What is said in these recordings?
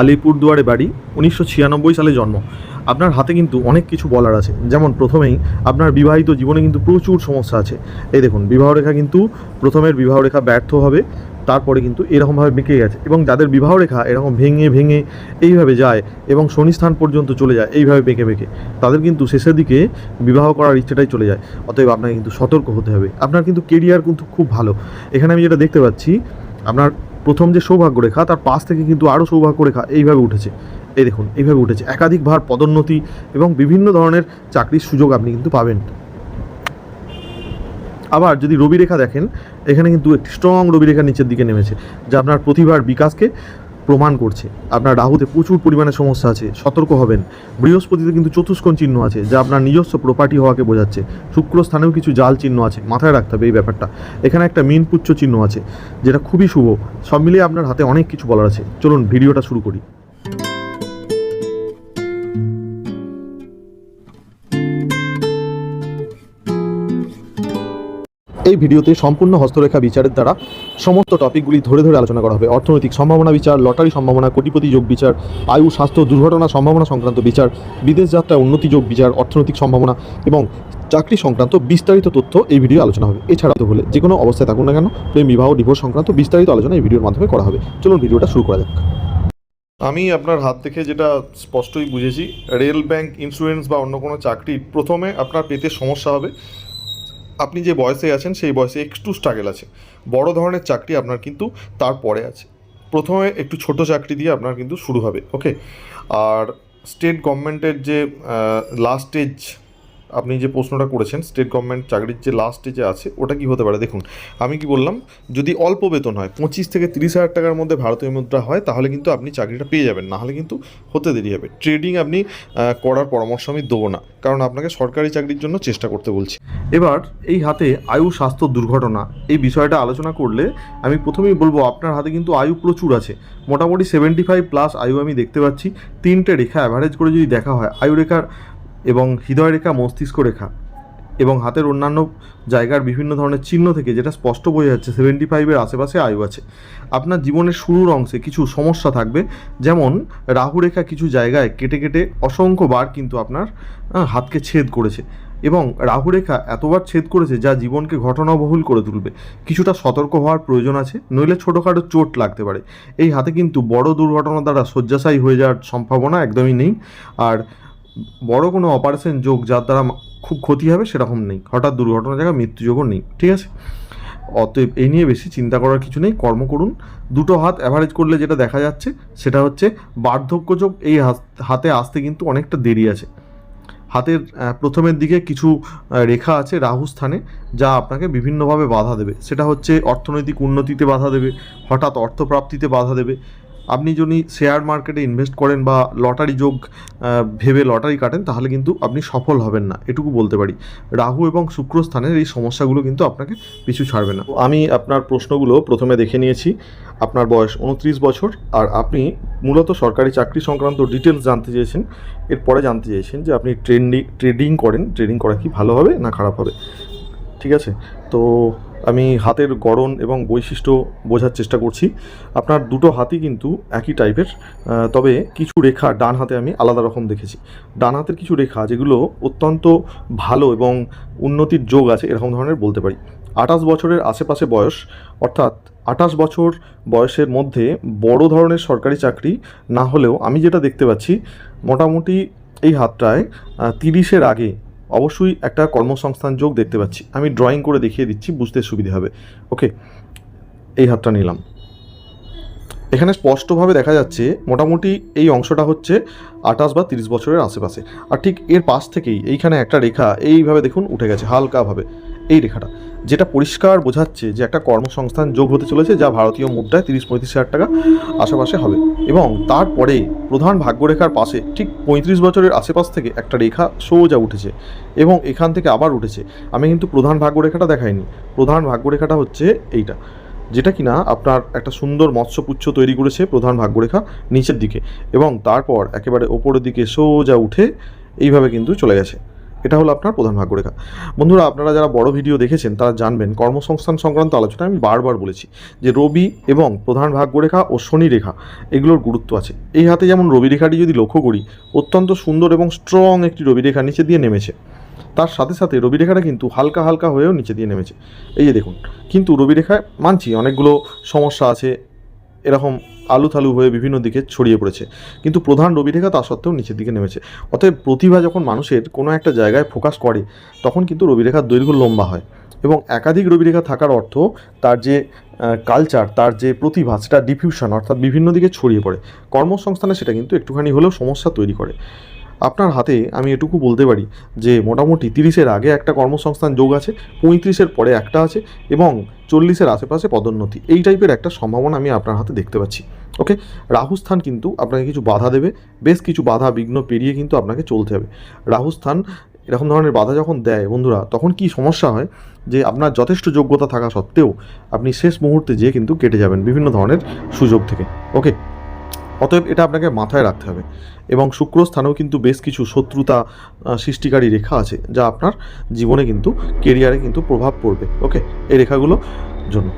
আলিপুরদুয়ারে বাড়ি, উনিশশো ছিয়ানব্বই সালে জন্ম। আপনার হাতে কিন্তু অনেক কিছু বলার আছে। যেমন প্রথমেই আপনার বিবাহিত জীবনে কিন্তু প্রচুর সমস্যা আছে। এই দেখুন বিবাহ রেখা কিন্তু প্রথমের বিবাহ রেখা ব্যর্থ হবে, তারপরে কিন্তু এরকমভাবে বেঁকে গেছে এবং যাদের বিবাহ রেখা এরকম ভেঙে ভেঙে এইভাবে যায় এবং শনিস্থান পর্যন্ত চলে যায়, এইভাবে বেঁকে বেঁকে, তাদের কিন্তু শেষের দিকে বিবাহ করার ইচ্ছেটাই চলে যায়। অতএব আপনাকে কিন্তু সতর্ক হতে হবে। আপনার কিন্তু কেরিয়ার কিন্তু খুব ভালো। এখানে আমি যেটা দেখতে পাচ্ছি, আপনার প্রথম যে সৌভাগ্য রেখা, তার পাশ থেকে কিন্তু আরও সৌভাগ্য রেখা এইভাবে উঠেছে। এই দেখুন, এইভাবে উঠেছে। একাধিকবার পদোন্নতি এবং বিভিন্ন ধরনের চাকরির সুযোগ আপনি কিন্তু পাবেন। আবার যদি রবি রেখা দেখেন, এখানে কিন্তু একটি স্ট্রং রবি রেখা নিচের দিকে নেমেছে, যা আপনার প্রতিভার বিকাশকে প্রমাণ করছে। আপনার রাহুতে প্রচুর পরিমাণে সমস্যা আছে, সতর্ক হবেন। বৃহস্পতিতে কিন্তু চতুষ্কোণ চিহ্ন আছে, যা আপনার নিজস্ব প্রপার্টি হওয়াকে বোঝাচ্ছে। শুক্র স্থানেও কিছু জাল চিহ্ন আছে, মাথায় রাখতে হবে এই ব্যাপারটা। এখানে একটা মিনপুচ্ছ চিহ্ন আছে, যেটা খুবই শুভ। সব মিলিয়ে আপনার হাতে অনেক কিছু বলার আছে। চলুন, ভিডিওটা শুরু করি। এই ভিডিওতে সম্পূর্ণ হস্তরেখা বিচারের দ্বারা সমস্ত টপিকগুলি ধরে ধরে আলোচনা করা হবে। অর্থনৈতিক সম্ভাবনা বিচার, লটারি সম্ভাবনা, কোটিপতি যোগ বিচার, আয়ু, স্বাস্থ্য, দুর্ঘটনা সম্ভাবনা সংক্রান্ত বিচার, বিদেশ যাত্রা উন্নতি যোগ বিচার, অর্থনৈতিক সম্ভাবনা এবং চাকরি সংক্রান্ত বিস্তারিত তথ্য এই ভিডিও আলোচনা হবে। এছাড়া তো যে কোনো অবস্থায় থাকুন না কেন, প্রেম, বিবাহ, ডিভোর্স সংক্রান্ত বিস্তারিত আলোচনা এই ভিডিওর মাধ্যমে করা হবে। চলুন ভিডিওটা শুরু করা যাক। আমি আপনার হাত থেকে যেটা স্পষ্টই বুঝেছি, রেল, ব্যাংক, ইন্স্যুরেন্স বা অন্য কোনো চাকরি প্রথমে আপনার পেতে সমস্যা হবে। আপনি যে বয়সে আছেন, সেই বয়সে একটু স্ট্রাগেল আছে। বড় ধরনের চাকরি আপনার কিন্তু তারপরে আছে। প্রথমে একটু ছোট চাকরি দিয়ে আপনার কিন্তু শুরু হবে ওকে আর স্টেট গভর্নমেন্টের যে লাস্ট স্টেজ আপনি যে প্রশ্নটা করেছেন স্টেট গভর্নমেন্ট চাকরির যে লাস্টে যে আছে, ওটা কি হতে পারে? দেখুন, আমি কি বললাম, যদি অল্প বেতন হয়, পঁচিশ থেকে তিরিশ হাজার টাকার মধ্যে ভারতীয় মুদ্রা হয়, তাহলে কিন্তু আপনি চাকরিটা পেয়ে যাবেন। নাহলে কিন্তু হতে দেরি হবে। ট্রেডিং আপনি করার পরামর্শ আমি দেবো না, কারণ আপনাকে সরকারি চাকরির জন্য চেষ্টা করতে বলছি। এবার, এই হাতে আয়ু স্বাস্থ্য দুর্ঘটনা, এই বিষয়টা আলোচনা করলে আমি প্রথমেই বলব, আপনার হাতে কিন্তু আয়ু প্রচুর আছে। মোটামুটি সেভেন্টি ফাইভ প্লাস আয়ু আমি দেখতে পাচ্ছি। তিনটে রেখা অ্যাভারেজ করে যদি দেখা হয় আয়ু রেখার এবং হৃদয় রেখা মস্তিষ্ক রেখা এবং হাতের অন্যান্য জায়গার বিভিন্ন ধরনের চিহ্ন থেকে যেটা স্পষ্ট বোঝা যাচ্ছে সেভেন্টি ফাইভের আশেপাশে আয়ু আছে। আপনার জীবনের শুরুর অংশে কিছু সমস্যা থাকবে, যেমন রাহু রেখা কিছু জায়গায় কেটে কেটে অসংখ্যবার কিন্তু আপনার হাতকে ছেদ করেছে এবং রাহুরেখা এতবার ছেদ করেছে যা জীবনকে ঘটনাবহুল করে তুলবে। কিছুটা সতর্ক হওয়ার প্রয়োজন আছে, নইলে ছোটোখাটো চোট লাগতে পারে। এই হাতে কিন্তু বড় দুর্ঘটনা দ্বারা শয্যাশায়ী হয়ে যাওয়ার সম্ভাবনা একদমই নেই। আর বড় কোনো অপারেশন যোগ যার দ্বারা খুব ক্ষতি হবে সেরকম নেই। হঠাৎ দুর্ঘটনা জায়গায় মৃত্যুযোগও নেই, ঠিক আছে? অতএব এই নিয়ে বেশি চিন্তা করার কিছু নেই, কর্ম করুন। দুটো হাত অ্যাভারেজ করলে যেটা দেখা যাচ্ছে, সেটা হচ্ছে বার্ধক্যযোগ, এই হাতে আসতে কিন্তু অনেকটা দেরি আছে। হাতের প্রথমের দিকে কিছু রেখা আছে রাহু স্থানে, যা আপনাকে বিভিন্নভাবে বাধা দেবে। সেটা হচ্ছে অর্থনৈতিক উন্নতিতে বাধা দেবে, হঠাৎ অর্থপ্রাপ্তিতে বাধা দেবে আপনি যদি শেয়ার মার্কেটে ইনভেস্ট করেন বা লটারি যোগ ভেবে লটারি কাটেন, তাহলে কিন্তু আপনি সফল হবেন না। এটুকু বলতে পারি। রাহু এবং শুক্র স্থানের এই সমস্যাগুলো কিন্তু আপনাকে পিছু ছাড়বে না। আমি আপনার প্রশ্নগুলো প্রথমে দেখে নিয়েছি। আপনার বয়স উনত্রিশ বছর, আর আপনি মূলত সরকারি চাকরি সংক্রান্ত ডিটেলস জানতে চেয়েছেন। এরপরে জানতে চেয়েছেন যে আপনি ট্রেন্ডিং ট্রেডিং করেন। ট্রেডিং করা কি ভালো হবে না খারাপ হবে? ঠিক আছে? তো আমি হাতের গড়ন এবং বৈশিষ্ট্য বোঝার চেষ্টা করছি। আপনার দুটো হাতই কিন্তু একই টাইপের তবে কিছু রেখা ডান হাতে আমি আলাদা রকম দেখেছি। ডান হাতের কিছু রেখা যেগুলো অত্যন্ত ভালো এবং উন্নতির যোগ আছে, এরকম ধরনের বলতে পারি। আঠাশ বছরের আশেপাশে বয়স, অর্থাৎ আঠাশ বছর বয়সের মধ্যে বড় ধরনের সরকারি চাকরি না হলেও আমি যেটা দেখতে পাচ্ছি, মোটামুটি এই হাতটায় তিরিশের আগে অবশ্যই একটা কর্মসংস্থান যোগ দেখতে পাচ্ছি। আমি ড্রয়িং করে দেখিয়ে দিচ্ছি, বুঝতে সুবিধে হবে। ওকে এই হাতটা নিলাম। এখানে স্পষ্টভাবে দেখা যাচ্ছে, মোটামুটি এই অংশটা হচ্ছে আঠাশ বা তিরিশ বছরের আশেপাশে। আর ঠিক এর পাশ থেকেই এইখানে একটা রেখা, এইভাবে দেখুন উঠে গেছে, হালকাভাবে। রেখাটা, যেটা পরিষ্কার বোঝাচ্ছে যে একটা কর্মসংস্থান যোগ হতে চলেছে যা ভারতীয় মুদ্রায় তিরিশ পঁয়ত্রিশ হাজার টাকা আশেপাশে হবে। এবং তারপরে প্রধান ভাগ্যরেখার পাশে ঠিক পঁয়ত্রিশ বছরের আশেপাশ থেকে একটা রেখা সোজা উঠেছে এবং এখান থেকে আবার উঠেছে। আমি কিন্তু প্রধান ভাগ্যরেখাটা দেখাইনি। প্রধান ভাগ্যরেখাটা হচ্ছে এইটা, যেটা কিনা আপনার একটা সুন্দর মৎস্যপুচ্ছ তৈরি করেছে প্রধান ভাগ্যরেখা নিচের দিকে এবং তারপর একেবারে ওপরের দিকে সোজা উঠে এইভাবে কিন্তু চলে গেছে। এটা হলো আপনার প্রধান ভাগ্যরেখা। বন্ধুরা, আপনারা যারা বড় ভিডিও দেখেছেন, তারা জানবেন কর্মসংস্থান সংক্রান্ত আলোচনা আমি বারবার বলেছি যে রবি এবং প্রধান ভাগ্যরেখা ও শনি রেখা, এগুলোর গুরুত্ব আছে। এই হাতে যেমন রবি রেখাটি যদি লক্ষ্য করি, অত্যন্ত সুন্দর এবং স্ট্রং একটি রবি রেখা নিচে দিয়ে নেমেছে। তার সাথে সাথে রবি রেখাটা কিন্তু হালকা হালকা হয়েও নিচে দিয়ে নেমেছে। এই যে দেখুন, কিন্তু রবি রেখায় মানছি, অনেকগুলো সমস্যা আছে, এরকম আলু থালু হয়ে বিভিন্ন দিকে ছড়িয়ে পড়েছে। কিন্তু প্রধান রবিরেখা তা সত্ত্বেও নিচের দিকে নেমেছে। অতএব প্রতিভা যখন মানুষের কোনো একটা জায়গায় ফোকাস করে, তখন কিন্তু রবিরেখার দৈর্ঘ্য লম্বা হয় এবং একাধিক রবিরেখা থাকার অর্থ তার যে কালচার তার যে প্রতিভা, সেটা ডিফিউশন অর্থাৎ বিভিন্ন দিকে ছড়িয়ে পড়ে। কর্মসংস্থানে সেটা কিন্তু একটুখানি হলেও সমস্যা তৈরি করে। আপনার হাতে আমি এটুকু বলতে পারি যে মোটামুটি তিরিশের আগে একটা কর্মসংস্থান যোগ আছে, পঁয়ত্রিশের পরে একটা আছে এবং চল্লিশের আশেপাশে পদোন্নতি। এই টাইপের একটা সম্ভাবনা আমি আপনার হাতে দেখতে পাচ্ছি। ওকে? রাহুস্থান কিন্তু আপনাকে কিছু বাধা দেবে। বেশ কিছু বাধা বিঘ্ন পেরিয়ে কিন্তু আপনাকে চলতে হবে। রাহুস্থান এরকম ধরনের বাধা যখন দেয় বন্ধুরা, তখন কি সমস্যা হয়? যে আপনার যথেষ্ট যোগ্যতা থাকা সত্ত্বেও আপনি শেষ মুহূর্তে যেয়ে কিন্তু কেটে যাবেন বিভিন্ন ধরনের সুযোগ থেকে। ওকে? অতএব এটা আপনাকে মাথায় রাখতে হবে। এবং শুক্র স্থানেও কিন্তু বেশ কিছু শত্রুতা সৃষ্টিকারী রেখা আছে, যা আপনার জীবনে কিন্তু কেরিয়ারে কিন্তু প্রভাব পড়বে। ওকে এই রেখাগুলো জন্য।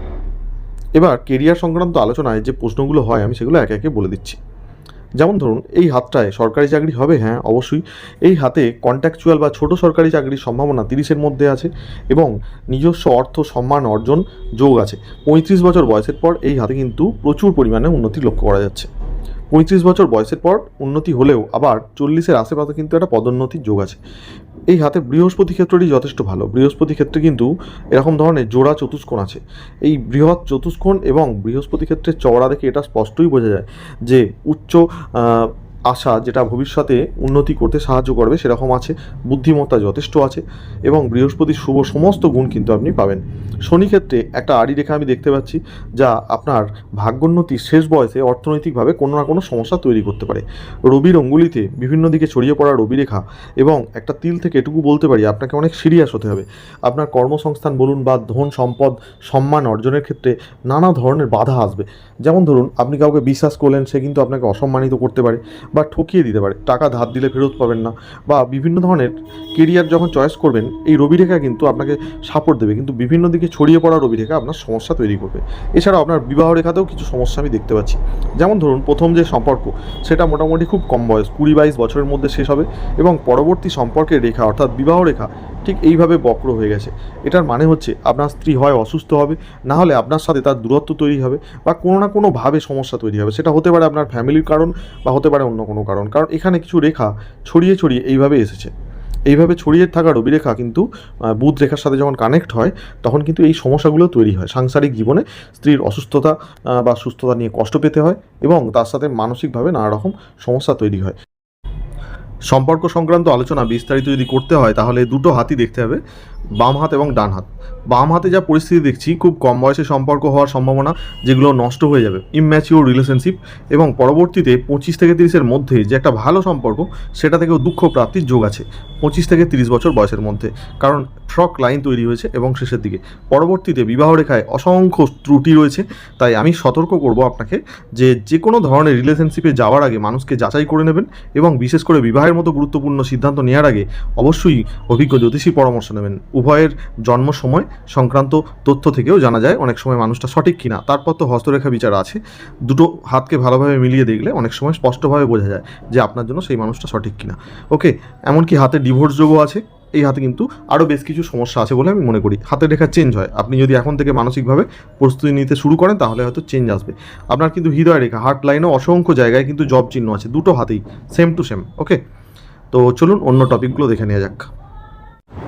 এবার কেরিয়ার সংক্রান্ত আলোচনায় যে প্রশ্নগুলো হয়, আমি সেগুলো একে একে বলে দিচ্ছি। যেমন ধরুন, এই হাতটায় সরকারি চাকরি হবে? হ্যাঁ অবশ্যই। এই হাতে কন্ট্যাকচুয়াল বা ছোট সরকারি চাকরির সম্ভাবনা তিরিশের মধ্যে আছে এবং নিজস্ব অর্থ, সম্মান, অর্জন যোগ আছে। পঁয়ত্রিশ বছর বয়সের পর এই হাতে কিন্তু প্রচুর পরিমাণে উন্নতি লক্ষ্য করা যাচ্ছে। পঁয়ত্রিশ বছর বয়সের পর উন্নতি হলেও আবার চল্লিশের আশেপাশে কিন্তু একটা পদোন্নতির যোগ আছে। এই হাতে বৃহস্পতি ক্ষেত্রটি যথেষ্ট ভালো। বৃহস্পতি ক্ষেত্রে কিন্তু এরকম ধরনের জোড়া চতুষ্কোণ আছে। এই বৃহৎ চতুষ্কোণ এবং বৃহস্পতি ক্ষেত্রে চওড়া দেখে এটা স্পষ্টই বোঝা যায় যে উচ্চ আশা যেটা ভবিষ্যতে উন্নতি করতে সাহায্য করবে সেরকম আছে, বুদ্ধিমত্তা যথেষ্ট আছে এবং বৃহস্পতির শুভ সমস্ত গুণ কিন্তু আপনি পাবেন। শনি ক্ষেত্রে একটা আড়ি রেখা আমি দেখতে পাচ্ছি, যা আপনার ভাগ্যোন্নতির শেষ বয়সে অর্থনৈতিকভাবে কোনো না কোনো সমস্যা তৈরি করতে পারে। রবির অঙ্গুলিতে বিভিন্ন দিকে ছড়িয়ে পড়া রবি রেখা এবং একটা তিল থেকে এটুকু বলতে পারি, আপনাকে অনেক সিরিয়াস হতে হবে। আপনার কর্মসংস্থান বলুন বা ধন সম্পদ, সম্মান অর্জনের ক্ষেত্রে নানা ধরনের বাধা আসবে। যেমন ধরুন, আপনি কাউকে বিশ্বাস করলেন, সে কিন্তু আপনাকে অসম্মানিত করতে পারে। বা ঠকিয়ে দিতে পারে। টাকা ধার দিলে ফেরত পাবেন না। বা বিভিন্ন ধরনের কেরিয়ার যখন চয়েস করবেন, এই রবি রেখা কিন্তু আপনাকে সাপোর্ট দেবে। কিন্তু বিভিন্ন দিকে ছড়িয়ে পড়া রবি রেখা আপনার সমস্যা তৈরি করবে। এছাড়াও আপনার বিবাহ রেখাতেও কিছু সমস্যা আমি দেখতে পাচ্ছি। যেমন ধরুন, প্রথম যে সম্পর্ক, সেটা মোটামুটি খুব কম বয়স, কুড়ি বাইশ বছরের মধ্যে শেষ হবে এবং পরবর্তী সম্পর্কের রেখা, অর্থাৎ বিবাহ রেখা, ঠিক এইভাবে বক্র হয়ে গেছে। এটার মানে হচ্ছে, আপনার স্ত্রী হয়, অসুস্থ হবে না হলে আপনার সাথে তার দূরত্ব তৈরি হবে বা কোনো না কোনোভাবে সমস্যা তৈরি হবে। সেটা হতে পারে আপনার ফ্যামিলির কারণ বা হতে পারে অন্য কোনো কারণ। কারণ এখানে কিছু রেখা ছড়িয়ে ছড়িয়ে এইভাবে এসেছে। এইভাবে ছড়িয়ে থাকা রবি রেখা কিন্তু বুধ রেখার সাথে যখন কানেক্ট হয়, তখন কিন্তু এই সমস্যাগুলো তৈরি হয়। সাংসারিক জীবনে স্ত্রীর অসুস্থতা বা সুস্থতা নিয়ে কষ্ট পেতে হয় এবং তার সাথে মানসিকভাবে নানা রকম সমস্যা তৈরি হয়। সম্পর্ক সংক্রান্ত আলোচনা বিস্তারিত যদি করতে হয়, তাহলে দুটো হাতি দেখতে হবে। বাম হাত এবং ডান হাত। বাম হাতে যা পরিস্থিতি দেখছি, খুব কম বয়সে সম্পর্ক হওয়ার সম্ভাবনা, যেগুলো নষ্ট হয়ে যাবে। ইম্যাচিওর রিলেশনশিপ এবং পরবর্তীতে পঁচিশ থেকে তিরিশের মধ্যে যে একটা ভালো সম্পর্ক, সেটা থেকেও দুঃখ প্রাপ্তির যোগ আছে পঁচিশ থেকে তিরিশ বছর বয়সের মধ্যে। কারণ ফ্রক লাইন তৈরি হয়েছে এবং শেষের দিকে। পরবর্তীতে বিবাহ রেখায় অসংখ্য ত্রুটি রয়েছে, তাই আমি সতর্ক করব আপনাকে যে যে কোনো ধরনের রিলেশনশিপে যাওয়ার আগে মানুষকে যাচাই করে নেবেন এবং বিশেষ করে বিবাহের মতো গুরুত্বপূর্ণ সিদ্ধান্ত নেওয়ার আগে অবশ্যই অভিজ্ঞ জ্যোতিষী পরামর্শ নেবেন। উভয়ের জন্ম সময় সংক্রান্ত তথ্য থেকেও জানা যায় অনেক সময় মানুষটা সঠিক কিনা। তারপর তো হস্তরেখা বিচার আছে। দুটো হাতকে ভালোভাবে মিলিয়ে দেখলে অনেক সময় স্পষ্টভাবে বোঝা যায় যে আপনার জন্য সেই মানুষটা সঠিক কিনা। ওকে, এমনকি হাতে ডিভোর্স যোগও আছে। এই হাতে কিন্তু আরও বেশ কিছু সমস্যা আছে বলে আমি মনে করি। হাতের রেখা চেঞ্জ হয়। আপনি যদি এখন থেকে মানসিকভাবে প্রস্তুতি নিতে শুরু করেন, তাহলে হয়তো চেঞ্জ আসবে। আপনার কিন্তু হৃদয় রেখা হার্ট লাইনেও অসংখ্য জায়গায় কিন্তু জব চিহ্ন আছে। দুটো হাতেই সেম টু সেম ওকে তো চলুন অন্য টপিকগুলো দেখে নেওয়া যাক।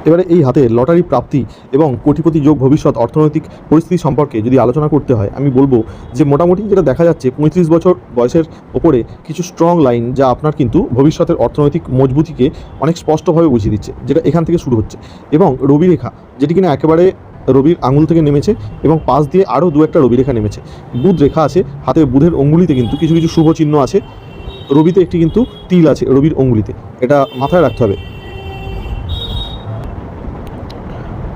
এবারে এই হাতে লটারি প্রাপ্তি এবং কোটিপতি যোগ ভবিষ্যৎ অর্থনৈতিক পরিস্থিতি সম্পর্কে যদি আলোচনা করতে হয়, আমি বলব যে মোটামুটি যেটা দেখা যাচ্ছে, পঁয়ত্রিশ বছর বয়সের ওপরে কিছু স্ট্রং লাইন যা আপনার কিন্তু ভবিষ্যতের অর্থনৈতিক মজবুতিকে অনেক স্পষ্টভাবে বুঝিয়ে দিচ্ছে, যেটা এখান থেকে শুরু হচ্ছে। এবং রবি রেখা যেটি কিনা একেবারে রবির আঙুল থেকে নেমেছে এবং পাশ দিয়ে আরও দু একটা রবিরেখা নেমেছে। বুধ রেখা আছে, হাতে বুধের অঙ্গুলিতে কিন্তু কিছু কিছু শুভ চিহ্ন আছে, রবিতে একটি কিন্তু তিল আছে, রবির অঙ্গুলিতে। এটা মাথায় রাখতে হবে।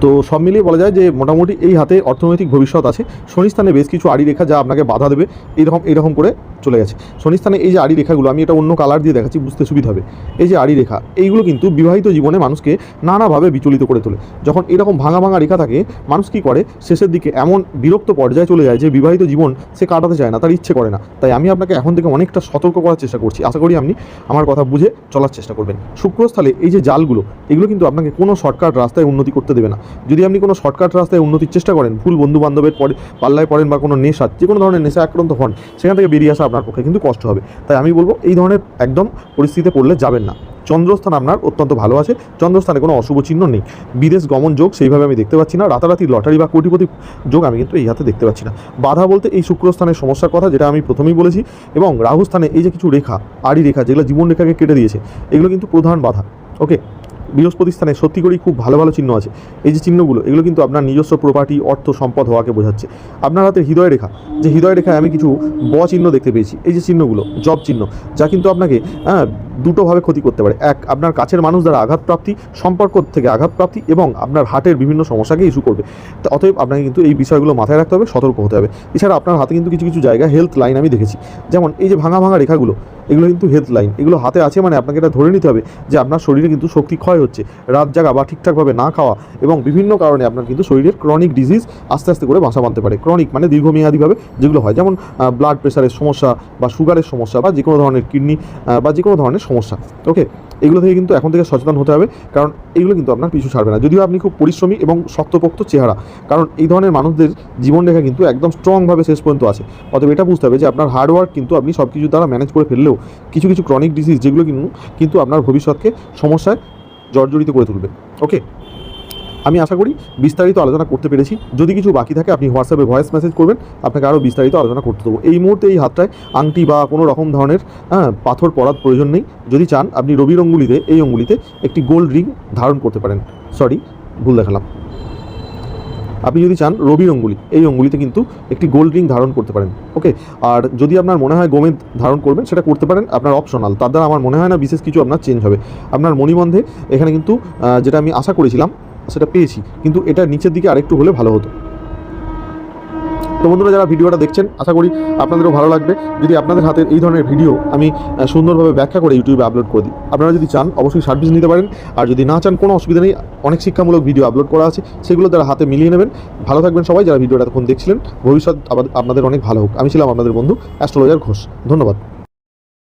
তো সব মিলিয়ে বলা যায় যে মোটামুটি এই হাতে অর্থনৈতিক ভবিষ্যৎ আছে। শনিস্থানে বেশ কিছু আড়ি রেখা যা আপনাকে বাধা দেবে এইরকম এইরকম করে চলে গেছে। শনিস্থানে এই যে আড়ি রেখাগুলো আমি এটা অন্য কালার দিয়ে দেখাচ্ছি, বুঝতে সুবিধা হবে। এই যে আড়ি রেখা এইগুলো কিন্তু বিবাহিত জীবনে মানুষকে নানাভাবে বিচলিত করে তোলে। যখন এরকম ভাঙা ভাঙা রেখা থাকে, মানুষ কী করে? শেষের দিকে এমন বিরক্ত পর্যায়ে চলে যায় যে বিবাহিত জীবন সে কাটাতে চায় না, তার ইচ্ছে করে না। তাই আমি আপনাকে এখন থেকে অনেকটা সতর্ক করার চেষ্টা করছি। আশা করি আপনি আমার কথা বুঝে চলার চেষ্টা করবেন। শুক্রস্থলে এই যে জালগুলো, এগুলো কিন্তু আপনাকে কোনো শর্টকাট রাস্তায় উন্নতি করতে দেবে না। যদি আপনি কোনো শর্টকাট রাস্তায় উন্নতির চেষ্টা করেন, ভুল বন্ধু বান্ধবের পরে পাল্লায় পড়েন বা কোনো নেশা যে কোনো ধরনের নেশা আক্রান্ত হন, সেখান থেকে বেরিয়ে আসা আপনার পক্ষে কিন্তু কষ্ট হবে। তাই আমি বলব, এই ধরনের একদম পরিস্থিতিতে পড়লে যাবেন না। চন্দ্রস্থান আপনার অত্যন্ত ভালো আছে, চন্দ্রস্থানে কোনো অশুভ চিহ্ন নেই। বিদেশ গমন যোগ সেইভাবে আমি দেখতে পাচ্ছি না, রাতারাতি লটারি বা কোটিপতি যোগ আমি কিন্তু এই হাতে দেখতে পাচ্ছি না। বাধা বলতে এই শুক্রস্থানের সমস্যার কথা যেটা আমি প্রথমেই বলেছি, এবং রাহুস্থানে এই যে কিছু রেখা, আড়ি রেখা, যেগুলো জীবন রেখাকে কেটে দিয়েছে, এগুলো কিন্তু প্রধান বাধা। ওকে বৃহস্পতি স্থানে সত্যি করেই খুব ভালো ভালো চিহ্ন আছে। এই যে চিহ্নগুলো, এগুলো কিন্তু আপনার নিজস্ব প্রপার্টি অর্থ, সম্পদ হওয়াকে বোঝাচ্ছে। আপনার হাতে হৃদয় রেখা, যে হৃদয় রেখায় আমি কিছু ব চিহ্ন দেখতে পেয়েছি। এই যে চিহ্নগুলো, জব চিহ্ন, যা কিন্তু আপনাকে হ্যাঁ দুটোভাবে ক্ষতি করতে পারে। এক, আপনার কাছের মানুষ দ্বারা আঘাতপ্রাপ্তি, সম্পর্ক থেকে আঘাতপ্রাপ্তি এবং আপনার হার্টের বিভিন্ন সমস্যাকে ইস্যু করবে। অতএব আপনাকে কিন্তু এই বিষয়গুলো মাথায় রাখতে হবে, সতর্ক হতে হবে। এছাড়া আপনার হাতে কিন্তু কিছু কিছু জায়গায় হেলথ লাইন আমি দেখেছি। যেমন এই যে ভাঙা ভাঙা রেখাগুলো, এগুলো কিন্তু হেলথ লাইন এগুলো হাতে আছে মানে আপনাকে এটা ধরে নিতে হবে যে আপনার শরীরে কিন্তু শক্তি ক্ষয় হচ্ছে। রাত জাগা বা ঠিকঠাকভাবে না খাওয়া এবং বিভিন্ন কারণে আপনার কিন্তু শরীরের ক্রনিক ডিজিজ আস্তে আস্তে করে বাসা বাঁধতে পারে। ক্রনিক মানে দীর্ঘমেয়াদীভাবে যেগুলো হয়, যেমন ব্লাড প্রেশারের সমস্যা বা সুগারের সমস্যা বা যে কোনো ধরনের কিডনি বা যে কোনো ধরনের সমস্যা। ওকে এগুলো থেকে কিন্তু এখন থেকে সচেতন হতে হবে, কারণ এগুলো কিন্তু আপনার পিছু ছাড়বে না। যদিও আপনি খুব পরিশ্রমী এবং শক্তপোক্ত চেহারা, কারণ এই ধরনের মানুষদের জীবনরেখা কিন্তু একদম স্ট্রংভাবে শেষ পর্যন্ত আছে। অতএব এটা বুঝতে হবে যে আপনার হার্ডওয়ার্ক কিন্তু আপনি সব কিছু দ্বারা ম্যানেজ করে ফেললেও কিছু কিছু ক্রনিক ডিজিজ যেগুলো কিন্তু কিন্তু আপনার ভবিষ্যৎকে সমস্যায় জর্জরিত করে তুলবে। ওকে আমি আশা করি বিস্তারিত আলোচনা করতে পেরেছি। যদি কিছু বাকি থাকে, আপনি হোয়াটসঅ্যাপে ভয়েস মেসেজ করবেন। আপনাকে আরও বিস্তারিত আলোচনা করতে দেবো। এই মুহূর্তে এই হাতটায় আংটি বা কোনো রকম ধরনের হ্যাঁ পাথর পড়ার প্রয়োজন নেই। যদি চান, আপনি রবির অঙ্গুলিতে এই অঙ্গুলিতে একটি গোল্ড রিং ধারণ করতে পারেন। সরি ভুল দেখালাম। আপনি যদি চান, রবির অঙ্গুলি এই অঙ্গুলিতে কিন্তু একটি গোল্ড রিং ধারণ করতে পারেন। ওকে আর যদি আপনার মনে হয় গোমেদ ধারণ করবেন, সেটা করতে পারেন। আপনার অপশনাল তার দ্বারা আমার মনে হয় না বিশেষ কিছু আপনার চেঞ্জ হবে। আপনার মণিবন্ধে এখানে কিন্তু যেটা আমি আশা করেছিলাম সেটা পেয়েছি, কিন্তু এটা নিচের দিকে আরেকটু হলে ভালো হতো। তো বন্ধুরা, যারা ভিডিওটা দেখছেন, আশা করি আপনাদেরও ভালো লাগবে। যদি আপনাদের হাতের এই ধরনের ভিডিও আমি সুন্দরভাবে ব্যাখ্যা করে ইউটিউবে আপলোড করে দিই, আপনারা যদি চান, অবশ্যই সার্ভিস নিতে পারেন। আর যদি না চান, কোনো অসুবিধা নেই, অনেক শিক্ষামূলক ভিডিও আপলোড করা আছে, সেগুলো দ্বারা হাতে মিলিয়ে নেবেন। ভালো থাকবেন সবাই, যারা ভিডিওটা তখন দেখছিলেন। ভবিষ্যৎ আপনাদের অনেক ভালো হোক। আমি ছিলাম আপনাদের বন্ধু, অ্যাস্ট্রোলজার ঘোষ। ধন্যবাদ।